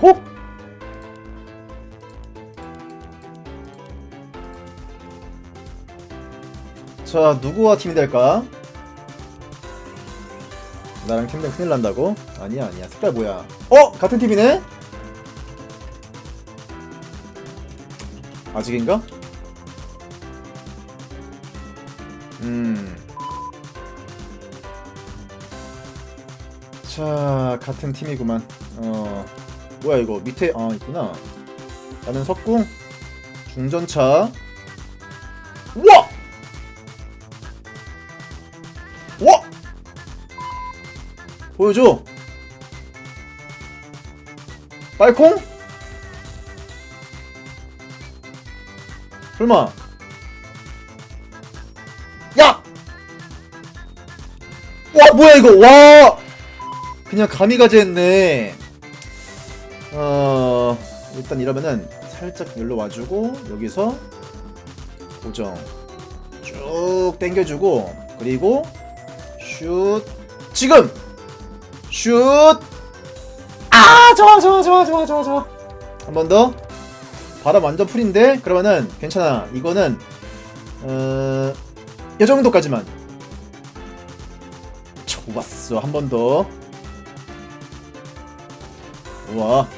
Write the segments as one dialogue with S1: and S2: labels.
S1: 고! 자, 누구와 팀이 될까? 나랑 팀면 큰일 난다고? 아니야, 아니야. 색깔 뭐야? 어? 같은 팀이네? 아직인가? 음. 자, 같은 팀이구만. 어. 뭐야, 이거. 밑에, 아, 있구나. 나는 석궁. 중전차. 우와! 우와! 보여줘! 빨콩? 설마. 야! 와, 뭐야, 이거, 와! 그냥 가미가제 했네. 어, 일단 이러면은 살짝 여기로 와주고, 여기서 고정. 쭉 당겨주고, 그리고 슛. 지금! 슛! 아, 좋아, 좋아, 좋아, 좋아, 좋아, 좋아. 한 번 더. 바람 완전 풀인데? 그러면은 괜찮아. 이거는, 어, 이 정도까지만. 좋았어. 한 번 더. 우와.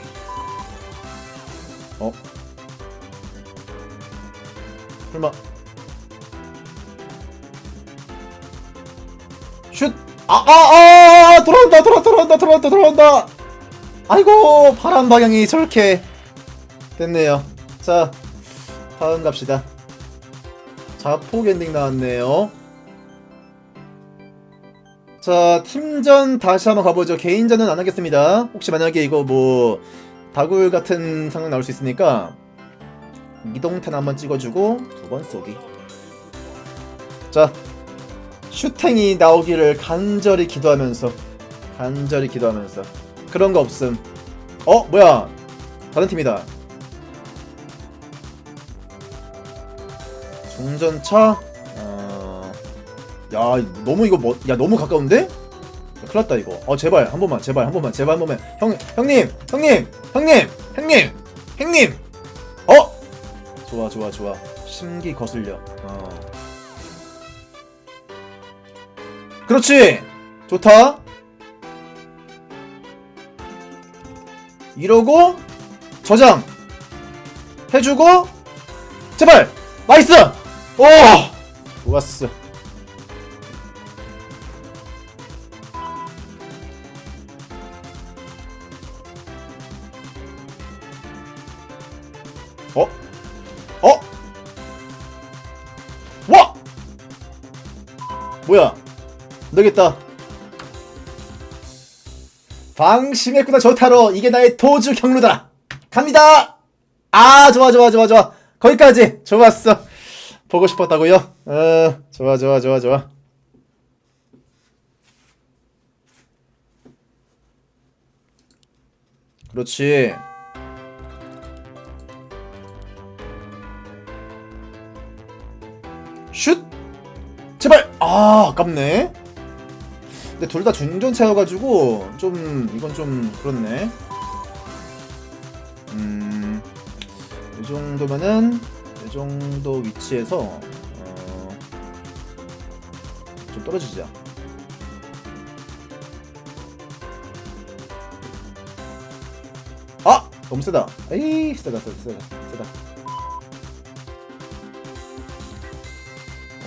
S1: 어? 설마. 슛! 아, 아, 아! 돌아온다, 돌아, 돌아온다, 돌아온다, 돌아온다! 아이고, 바람 방향이 저렇게 됐네요. 자, 다음 갑시다. 자폭 엔딩 나왔네요. 자, 팀전 다시 한번 가보죠. 개인전은 안 하겠습니다. 혹시 만약에 이거 뭐, 다굴 같은 상황 나올 수 있으니까, 이동탄 한번 찍어주고, 두 번 쏘기. 자, 슈탱이 나오기를 간절히 기도하면서, 간절히 기도하면서. 그런 거 없음. 어, 뭐야. 다른 팀이다. 중전차 어... 야 너무 이거 뭐... 야 너무 가까운데? 야, 큰일 났다 이거. 어 제발 한 번만 제발 한 번만 제발 한 번만. 형 형님 형님 형님 형님 형님. 어? 좋아 좋아 좋아. 심기 거슬려. 어. 그렇지! 좋다. 이러고 저장 해주고 제발! 나이스! 오! 좋았어 어? 뭐야? 안 되겠다. 방심했구나 조타로 이게 나의 도주 경로다. 갑니다. 아 좋아 좋아 좋아 좋아 거기까지 좋았어. 보고 싶었다고요? 어 좋아 좋아 좋아 좋아. 그렇지. 슛! 제발! 아, 아깝네. 근데 둘 다 중전차여가지고, 좀, 이건 좀, 그렇네. 음, 이 정도면은, 이 정도 위치에서, 어, 좀 떨어지자. 아! 너무 세다. 에이, 세다, 세다, 세다, 세다.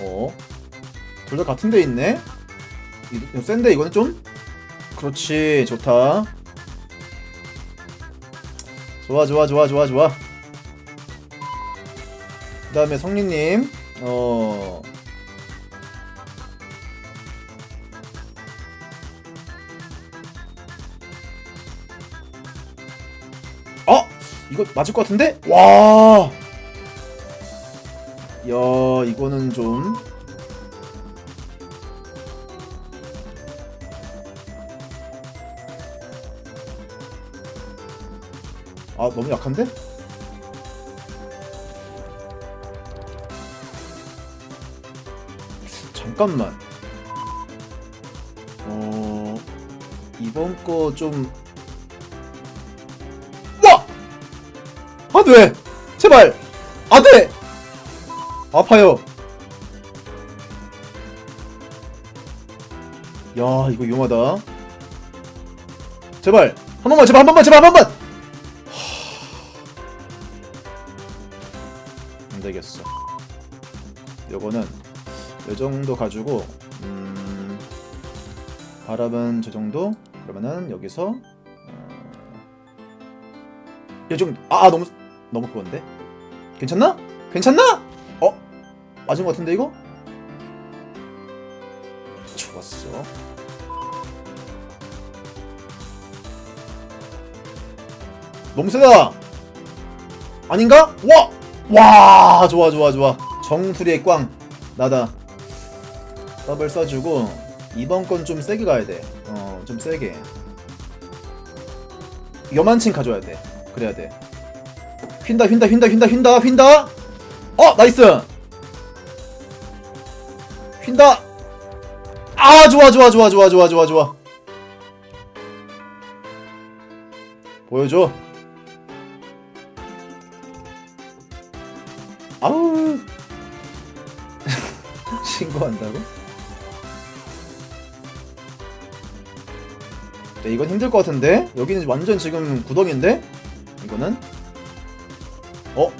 S1: 어? 둘 다 같은 데 있네? 이- 센데 이거는 좀? 그렇지 좋다 좋아 좋아 좋아 좋아 좋아 그 다음에 성리님 어... 어? 이거 맞을 것 같은데? 와 야, 이거는 좀 아, 너무 약한데? 잠깐만. 어, 이번 거 좀. 안돼! 제발! 안 돼! 아파요. 야 이거 위험하다. 제발 한 번만 제발 한 번만 제발 한 번만 요거는 요 정도 가지고 음 바람은 저 정도 그러면은 여기서 어, 요즘 아 너무 너무 그건데 괜찮나? 괜찮나? 어 맞은 것 같은데 이거? 좋았어 너무 세다 아닌가? 와! 와 좋아 좋아 좋아 정수리의 꽝. 나다. 더블 써주고 이번 건 좀 세게 가야 돼어좀 세게. 요만친 가져야 돼. 그래야 돼. 휜다 휜다 휜다 휜다 휜다 휜다. 어 나이스! 휜다! 아 좋아 좋아 좋아 좋아 좋아 좋아 좋아. 보여줘 신고한다고? 네, 이건 힘들 것 같은데? 여기는 완전 지금 구덩인데? 이거는? 어?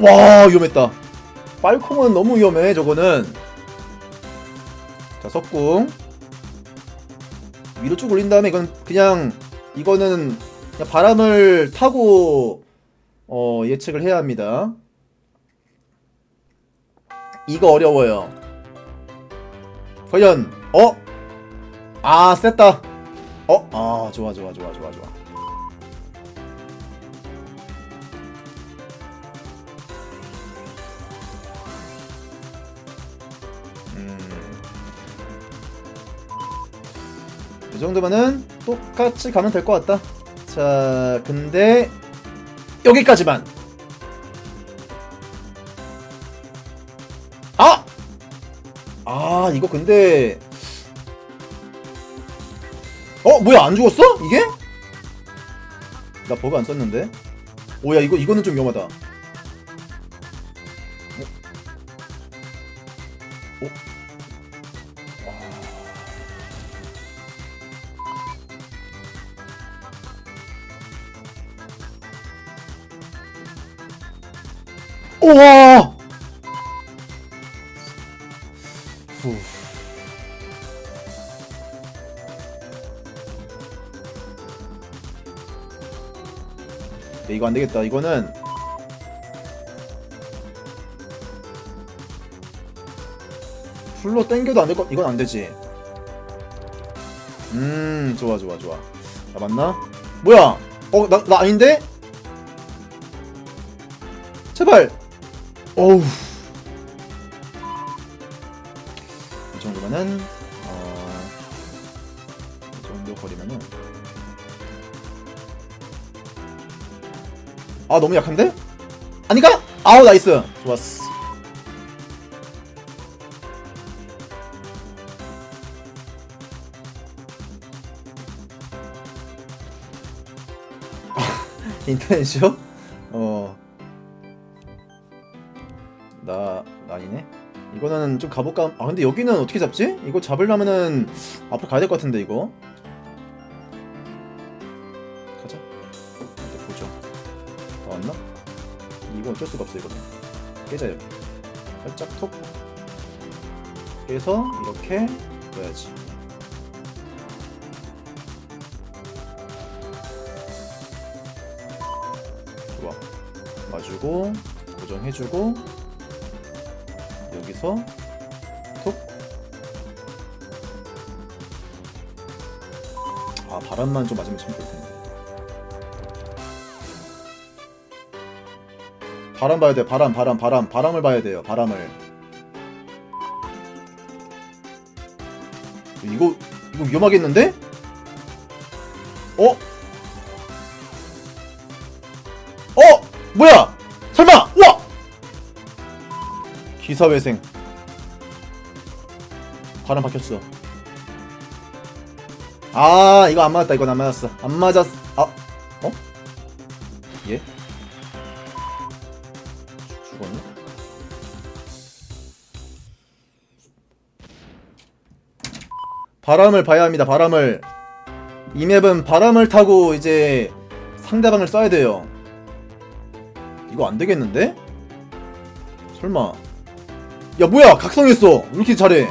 S1: 와 위험했다 빨콩은 너무 위험해 저거는 자 석궁 위로 쭉 올린 다음에 이건 그냥 이거는 그냥 바람을 타고 어 예측을 해야 합니다 이거 어려워요 과연 어? 아 셌다 어? 아 좋아 좋아 좋아 좋아 좋아 음. 이 정도면은 똑같이 가면 될 것 같다 자 근데 여기까지만 아 이거 근데 어 뭐야 안 죽었어? 이게? 나 버그 안 썼는데 오야 이거 이거는 좀 위험하다 어? 어? 아. 우와 야, 이거 안 되겠다. 이거는 풀로 땡겨도 안될 거. 이건 안 되지. 음, 좋아, 좋아, 좋아. 나 맞나? 뭐야? 어, 나, 나 아닌데? 제발. 어우. 이 정도면은 아 너무 약한데? 아니가? 아우 나이스 좋았어 인터넷이요? 어. 나, 나 아니네? 이거는 좀 가볼까? 아, 근데 여기는 어떻게 잡지? 이거 잡으려면은 앞으로 가야 될 것 같은데, 이거. 어쩔 수가 없어, 이거는. 여기. 살짝 톡. 깨서, 이렇게 넣어야지. 좋아. 마주고, 고정해주고, 여기서 톡. 아 바람만 좀 맞으면 참텐 바람 봐야 돼. 바람, 바람, 바람, 바람을 봐야 돼요. 바람을. 이거 이거 위험하겠는데? 어? 어? 뭐야? 설마? 와! 기사회생 바람 박혔어 아 이거 안 맞았다 이건 안 맞았어 안 맞았어 바람을 봐야 합니다. 바람을 이 맵은 바람을 타고 이제 상대방을 쏴야 돼요. 이거 안 되겠는데? 설마? 야 뭐야 각성했어. 왜 이렇게 잘해?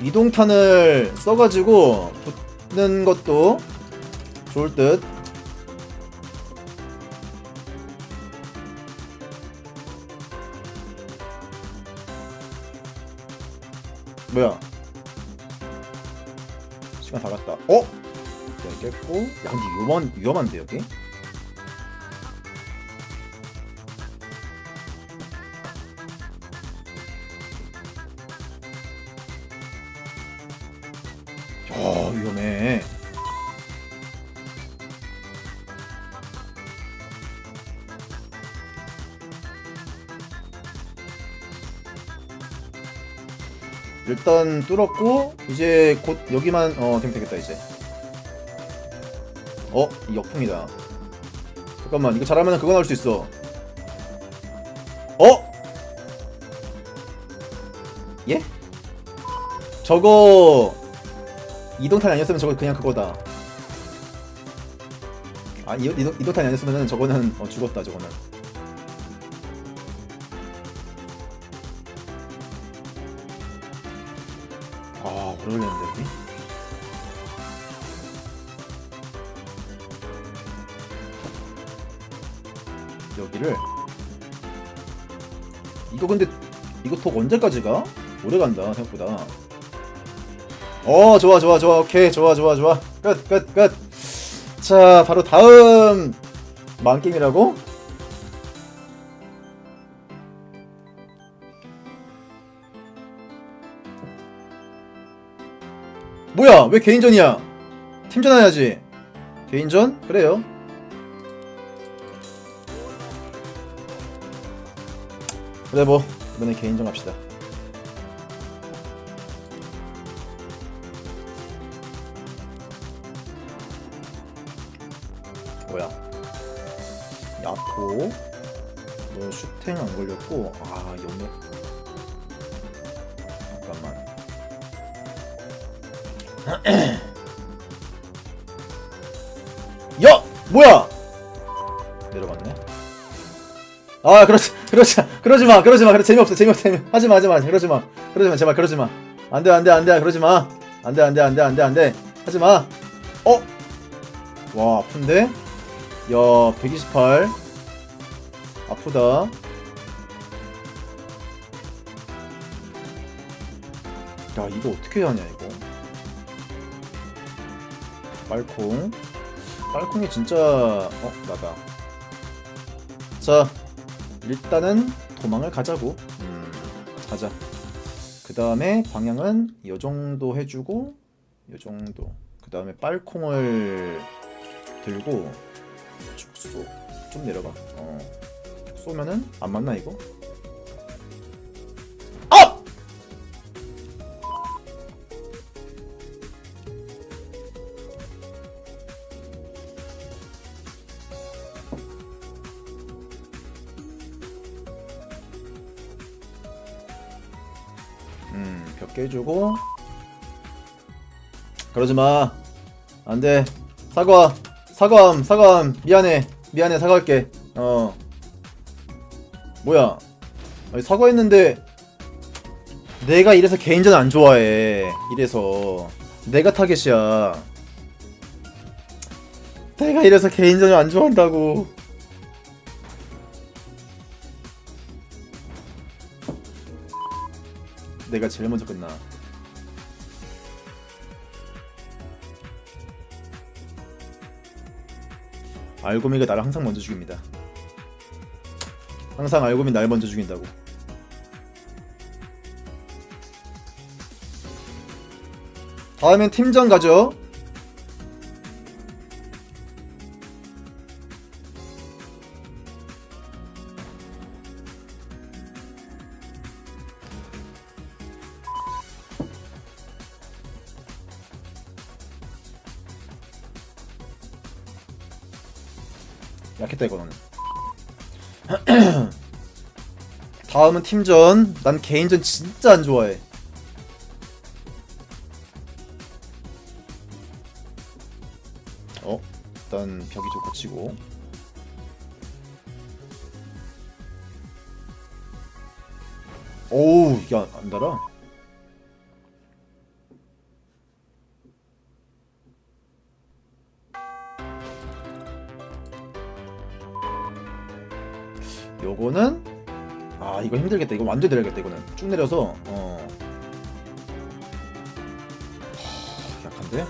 S1: 이동탄을 써가지고 붙는 것도 좋을 듯. 뭐야? 시간 다 갔다. 어? 여기 깼고. 야, 근데 위험한, 위험한데, 여기? 일단 뚫었고 이제 곧 여기만 어 되면 되겠다 이제 어? 이 역풍이다 잠깐만 이거 잘하면 그거 나올 수 있어 어? 예? 저거 이동탄 아니었으면 저거 그냥 그거다 아 이, 이동, 이동탄이 아니었으면 저거는 어, 죽었다 저거는 언제까지 가? 오래 간다 생각보다. 어 좋아 좋아 좋아. 오케이 좋아 좋아 좋아. 끝 끝 끝 자 바로 다음 만게임이라고? 뭐야? 왜 개인전이야? 팀전 해야지. 개인전? 그래요. 그래 뭐 이번에 개인전 갑시다. 뭐야? 야포 너 슈탱 안 걸렸고? 아 영역 잠깐만. 야! 뭐야! 내려갔네. 아, 그렇지, 그렇지, 그러지 마, 그러지 마, 그래 재미없어, 재미없어, 재미, 하지 마, 하지 마, 그러지 마, 그러지 마, 제발, 그러지 마. 안 돼, 안 돼, 안 돼, 그러지 마. 안 돼, 안 돼, 안 돼, 안 돼, 안 돼, 하지 마. 어? 와, 아픈데? 야, 128. 아프다. 야, 이거 어떻게 하냐, 이거. 빨콩. 빨콩이 진짜 어 나다. 자 일단은 도망을 가자고. 음 가자. 그 다음에 방향은 이 정도 해주고 이 정도. 그 다음에 빨콩을 들고 축소 좀 내려가. 어 쏘면은 안 맞나 이거? 음, 벽 깨주고. 그러지 마. 안 돼. 사과. 사과함, 사과함. 미안해. 미안해, 사과할게. 어. 뭐야. 아니, 사과했는데. 내가 이래서 개인전 안 좋아해. 이래서. 내가 타겟이야. 내가 이래서 개인전을 안 좋아한다고. 내가 제일 먼저 끝나. 알고미가 나를 항상 먼저 죽입니다. 항상 알고미 날 먼저 죽인다고. 다음엔 팀전 가죠. 다음은 팀전. 난 개인전 진짜 안 좋아해. 어? 일단 벽이 좀 고치고. 오우 야 안 달아? 요거는 아 이거 힘들겠다. 이거 완전 내려야겠다 이거는. 쭉 내려서 어. 하, 약한데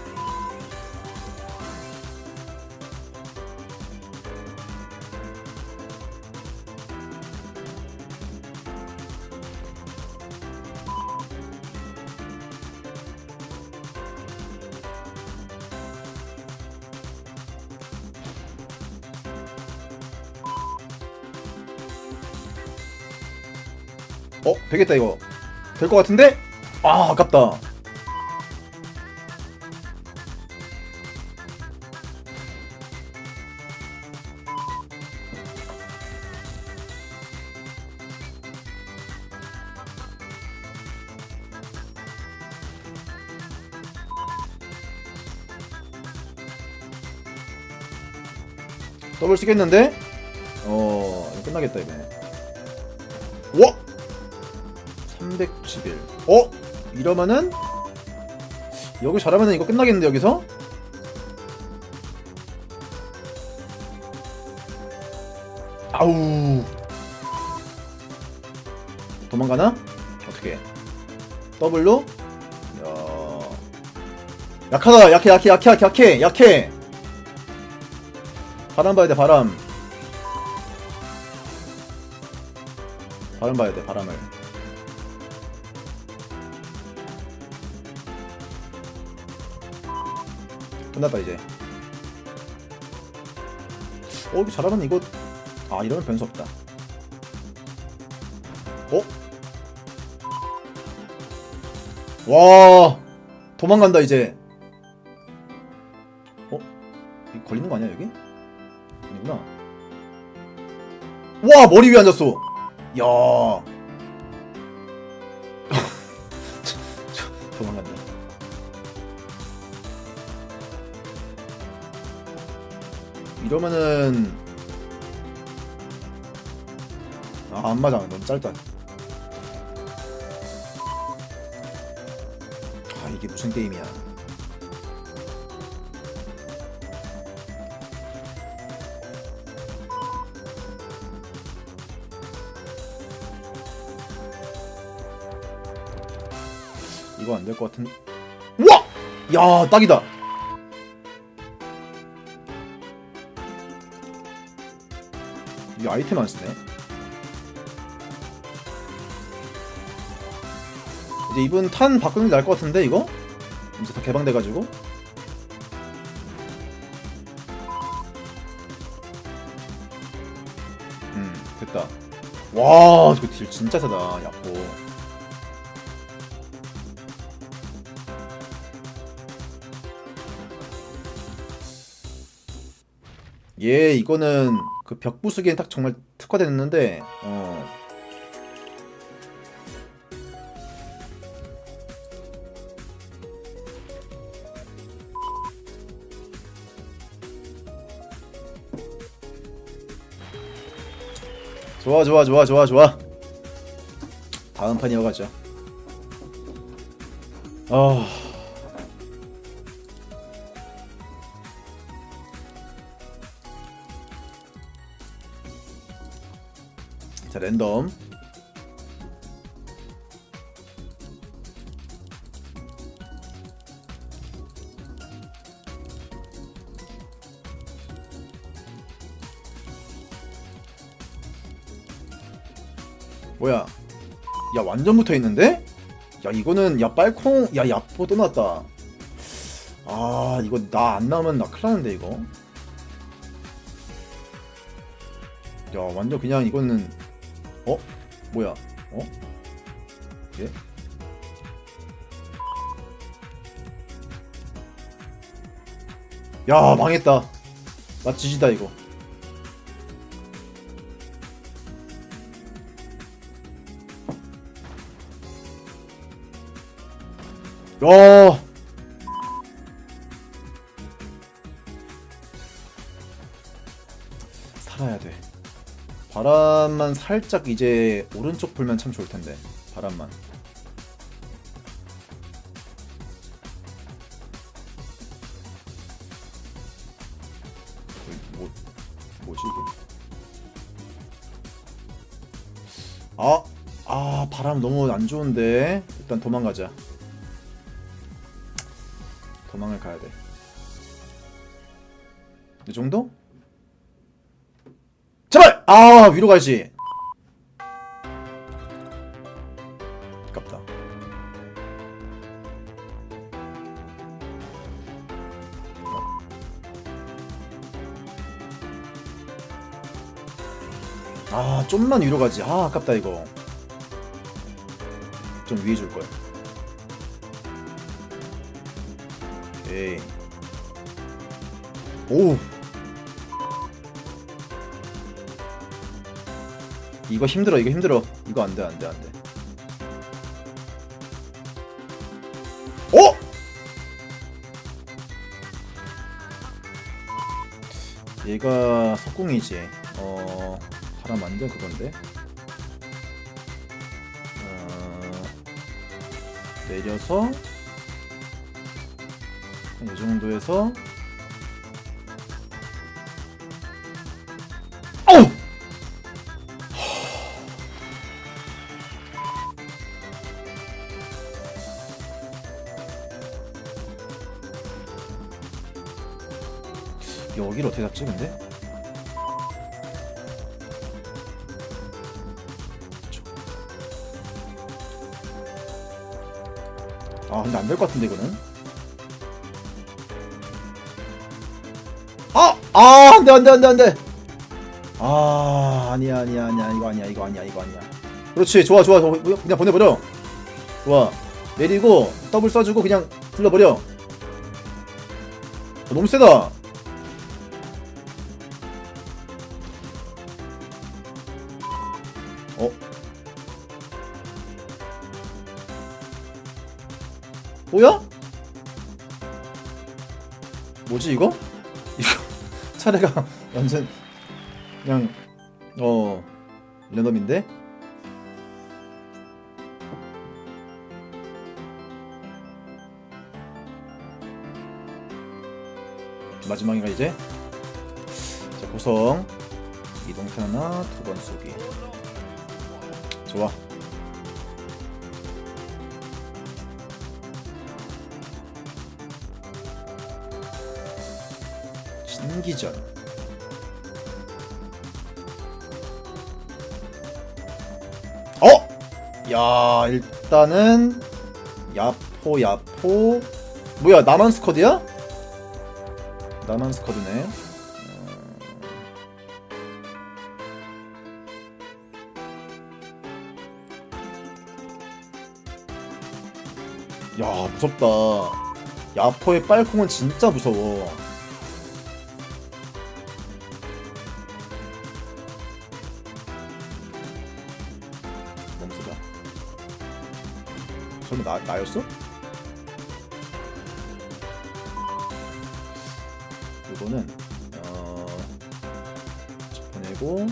S1: 어 되겠다 이거. 될 것 같은데? 아 아깝다. 더블 쓰겠는데? 어 끝나겠다 이번에 어? 이러면은 여기 잘하면은 이거 끝나겠는데 여기서? 아우. 도망가나? 어떻게? 더블로? 야. 약하다. 약해 약해 약해 약해 약해 약해. 바람 봐야 돼 바람. 바람 봐야 돼 바람을. 끝났다 이제. 어 이거 잘하면 이거 아 이러면 변수 없다. 어? 와 도망간다 이제. 어? 이거 걸리는 거 아니야 여기? 아니구나. 와 머리 위에 앉았어. 야. 도망간다 이러면은 아, 안 맞아. 너무 짧다. 아, 이게 무슨 게임이야. 이거 안 될 것 같은. 와! 야, 딱이다. 이 아이템 안 쓰네. 이제 이분 탄 바꾸는 게 나을 것 같은데 이거? 이제 다 개방돼가지고 음 됐다 와 이거 딜 진짜 세다 야포 얘 이거는 그 벽 부수기엔 딱 정말 특화됐는데 어. 좋아 좋아 좋아 좋아 좋아. 다음 판 이어가죠. 아 자 랜덤 뭐야 야 완전 붙어있는데? 야 이거는 야 빨콩 야 야포 또 나왔다 아 이거 나 안 나오면 나 큰일나는데 이거 야 완전 그냥 이거는 어? 뭐야? 어? 예? 야 망했다 나 지지다 이거 야 바람만 살짝 이제 오른쪽 불면 참 좋을 텐데. 바람만. 뭐, 뭐지 이게? 아, 아 바람 너무 안 좋은데 일단 도망가자. 도망을 가야 돼. 이 정도? 아 위로 가지. 아깝다. 아 좀만 위로 가지. 아 아깝다 이거. 좀 위에 줄 걸. 오케이. 오. 이거 힘들어. 이거 힘들어. 이거 안 돼. 안 돼. 안 돼. 어? 얘가 석궁이지. 어, 바람 완전 그건데. 어, 내려서 한이 정도에서 어떻게 잡지 근데? 아 근데 안 될 것 같은데 이거는? 아! 아 안돼 안돼 안돼 안돼! 아 아니야 아니야 아니야. 이거 아니야 이거 아니야 이거 아니야. 그렇지. 좋아 좋아. 좋아. 그냥 보내버려. 좋아. 내리고 더블 써주고 그냥 불러버려. 어, 너무 세다 뭐야? 뭐지 이거? 이거 차례가 완전 그냥 어 랜덤인데? 마지막인가 이제? 자 고성 이동탄 하나 두 번 쏘기 좋아 신기전 어? 야 일단은 야포 야포. 뭐야 나만 스쿼드야? 나만 스쿼드네. 어, 야 무섭다. 야포의 빨콩은 진짜 무서워 설마 나, 나였어? 이거는 어 보내고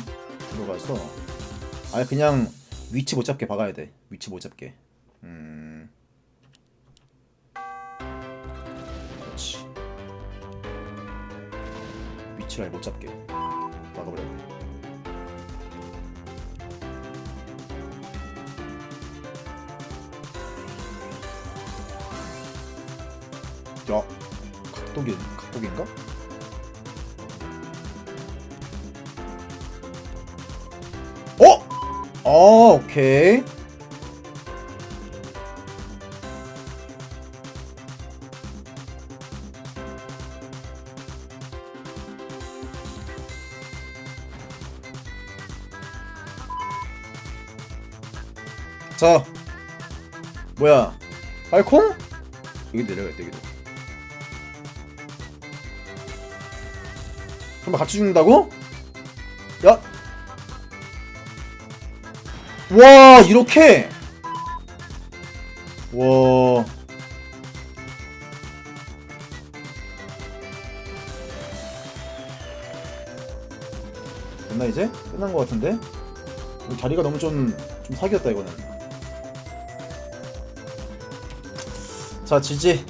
S1: 들어가서 아예 그냥 위치 못 잡게 박아야 돼. 위치 못 잡게. 음. 그렇지. 위치를 못 잡게. 막아버려야 돼 각도기, 각도기인가? 어? 어, 오케이. 자, 뭐야? 빨콩? 여기 내려가야 돼, 여기 설마 같이 죽는다고? 야! 와 이렇게! 와... 됐나 이제? 끝난 것 같은데? 자리가 너무 좀, 좀 사기였다 이거는 자 지지